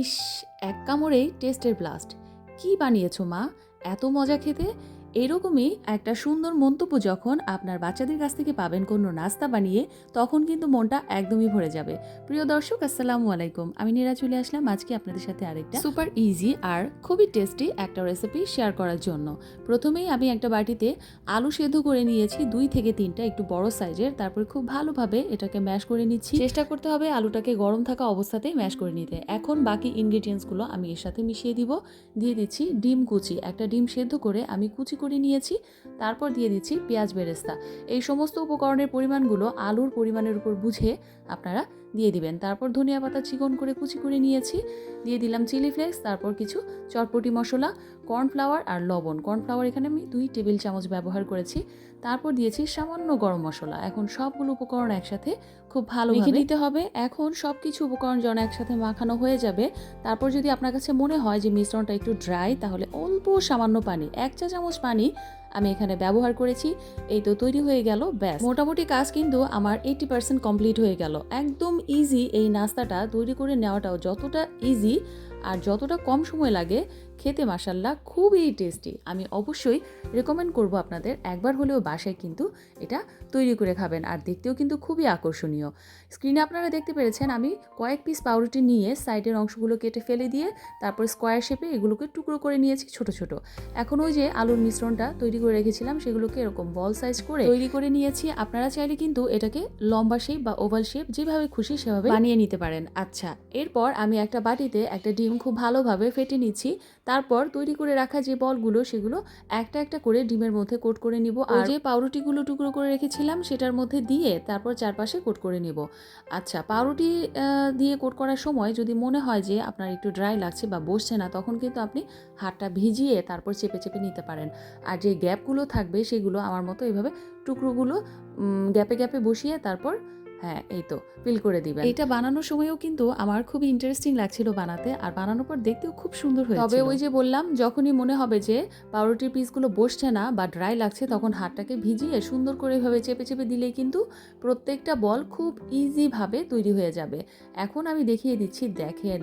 ইস এক কামড়েই টেস্টের ব্লাস্ট কি বানিয়েছো মা? এত মজা খেতে? এরকমই একটা সুন্দর মন্তব্য যখন আপনার বাচ্চাদের কাছ থেকে পাবেন কোনো নাস্তা বানিয়ে তখন কিন্তু মনটা একদমই ভরে যাবে। প্রিয় দর্শক আসসালামু আলাইকুম। আমি নীরা চলে আসলাম আজকে আপনাদের সাথে আরেকটা সুপার ইজি আর খুবই টেস্টি একটা রেসিপি শেয়ার করার জন্য। প্রথমেই আমি একটা বাটিতে আলু সেদ্ধ করে নিয়েছি দুই থেকে তিনটা একটু বড় সাইজের তারপর খুব ভালোভাবে এটাকে ম্যাশ করে নিচ্ছি। চেষ্টা করতে হবে আলুটাকে গরম থাকা অবস্থাতেই ম্যাশ করে নিতে। এখন বাকি ইনগ্রিডিয়েন্টসগুলো আমি এর সাথে মিশিয়ে দিব। দিয়ে দিচ্ছি ডিম কুচি। একটা ডিম সেদ্ধ করে আমি কুচি করে নিয়েছি, তারপর দিয়ে দিচ্ছি পেঁয়াজ বেরেস্তা। এই সমস্ত উপকরণের পরিমাণগুলো আলুর পরিমাণের উপর বুঝে আপনারা দিয়ে দিবেন। তারপর ধনিয়া পাতা চিকন করে কুচি করে নিয়েছি, দিয়ে দিলাম চিলি ফ্লেক্স, তারপর কিছু চটপটি মশলা, কর্নফ্লাওয়ার আর লবণ। কর্নফ্লাওয়ার এখানে আমি দুই টেবিল চামচ ব্যবহার করেছি। তারপর দিয়েছি সামান্য গরম মশলা। এখন সবগুলো উপকরণ একসাথে খুব ভালো মেখে নিতে হবে। এখন সব কিছু উপকরণ যেন একসাথে মাখানো হয়ে যাবে। তারপর যদি আপনার কাছে মনে হয় যে মিশ্রণটা একটু ড্রাই তাহলে অল্প সামান্য পানি এক চা চামচ পানি আমি এখানে ব্যবহার করেছি, এই তো তৈরি হয়ে গেল, ব্যাস। মোটামুটি কাজ কিন্তু আমার এইটি পার্সেন্ট কমপ্লিট হয়ে গেল। একদম ইজি এই নাস্তাটা তৈরি করে নেওয়াটাও যতটা ইজি আর যতটা কম সময় লাগে, খেতে মাসাল্লাহ খুবই টেস্টি আমি অবশ্যই রেকমেন্ড করব আপনাদের, একবার হলেও বাসায় কিন্তু এটা তৈরি করে খাবেন আর দেখতেও কিন্তু খুবই আকর্ষণীয়। স্ক্রিনে আপনারা দেখতে পেরেছেন, আমি কয়েক পিস পাউরুটি নিয়ে সাইডের অংশগুলো কেটে ফেলে দিয়ে, তারপর স্কোয়ার শেপে এগুলোকে টুকরো করে নিয়েছি ছোট ছোট। এখন ওই যে আলুর মিশ্রণটা তৈরি করে রেখেছিলাম, সেগুলোকে এরকম বল সাইজ করে তৈরি করে নিয়েছি। আপনারা চাইলে কিন্তু এটাকে লম্বা শেপ বা ওভাল শেপ যেভাবে খুশি সেভাবে বানিয়ে নিতে পারেন। আচ্ছা এরপর আমি একটা বাটিতে একটা ডিম খুব ভালোভাবে ফেটে নিচ্ছি। তারপর তৈরি করে রাখা যে বলগুলো, সেগুলো একটা একটা করে ডিমের মধ্যে কোট করে নিব। আর যে পাউরুটিগুলো টুকরো করে রেখেছিলাম, সেটার মধ্যে দিয়ে তারপর চারপাশে কোট করে নিব। আচ্ছা পাউরুটি দিয়ে কোট করার সময় যদি মনে হয় যে আপনার একটু ড্রাই লাগছে বা বসছে না, তখন কিন্তু আপনি হাতটা ভিজিয়ে তারপর চেপে চেপে নিতে পারেন। আর যে গ্যাপগুলো থাকবে সেগুলো আমার মতো এভাবে টুকরোগুলো গ্যাপে গ্যাপে বসিয়ে তারপর হ্যাঁ এই তো ফিল করে দিবেন। এটা বানানোর সময়ও কিন্তু আমার খুবই ইন্টারেস্টিং লাগছিল বানাতে আর বানানোর পর দেখতেও খুব সুন্দর হয়েছে তবে ওই যে বললাম যখনই মনে হবে যে পাউরুটির পিসগুলো বসছে না বা ড্রাই লাগছে তখন হাতটাকে ভিজিয়ে সুন্দর করে এভাবে চেপে চেপে দিলেই কিন্তু প্রত্যেকটা বল খুব ইজিভাবে তৈরি হয়ে যাবে। এখন আমি দেখিয়ে দিচ্ছি দেখেন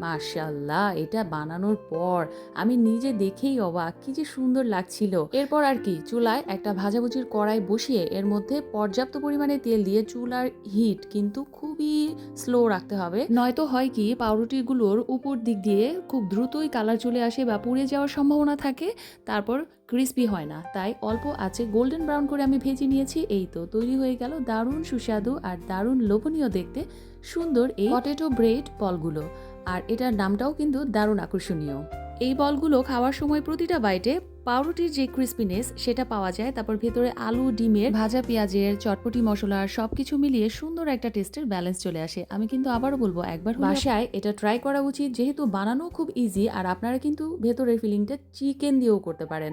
মার্শাল্লাহ এটা বানানোর পর আমি নিজে দেখেই অবাক কি যে সুন্দর লাগছিল। এরপর আর কি চুলায় একটা ভাজাভুজির কড়াই বসিয়ে এর মধ্যে পর্যাপ্ত পরিমাণে তেল দিয়ে চুলার হিট, কিন্তু খুবই স্লো রাখতে হবে। নয়তো হয় কি, পাউরুটিগুলোর উপর দিক দিয়ে খুব দ্রুতই কালার চলে আসে বা পুড়ে যাওয়ার সম্ভাবনা থাকে, তারপর ক্রিস্পি হয় না। তাই অল্প আছে গোল্ডেন ব্রাউন করে আমি ভেজে নিয়েছি, এই তো। তৈরি হয়ে গেল দারুণ সুস্বাদু আর দারুণ লোভনীয় দেখতে সুন্দর এই পটেটো ব্রেড বলগুলো। আর এটার নামটাও কিন্তু দারুণ আকর্ষণীয়। এই বলগুলো খাওয়ার সময় প্রতিটা বাইটে পাউরুটির যে ক্রিস্পিনেস সেটা পাওয়া যায়, তারপর ভেতরে আলু, ডিমের, ভাজা পেঁয়াজের, চটপটি মশলার সবকিছু মিলিয়ে সুন্দর একটা টেস্টের ব্যালেন্স চলে আসে। আমি কিন্তু আবারও বলব, একবার বাসায় এটা ট্রাই করা উচিত, যেহেতু বানানো খুব ইজি আর আপনারা কিন্তু ভেতরের ফিলিংটা চিকেন দিয়েও করতে পারেন।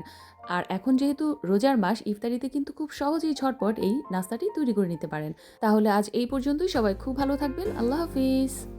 আর এখন যেহেতু রোজার মাস, ইফতারিতে কিন্তু খুব সহজেই ঝটপট এই নাস্তাটি তৈরি করে নিতে পারেন। তাহলে আজ এই পর্যন্তই, সবাই খুব ভালো থাকবেন, আল্লাহ হাফিজ।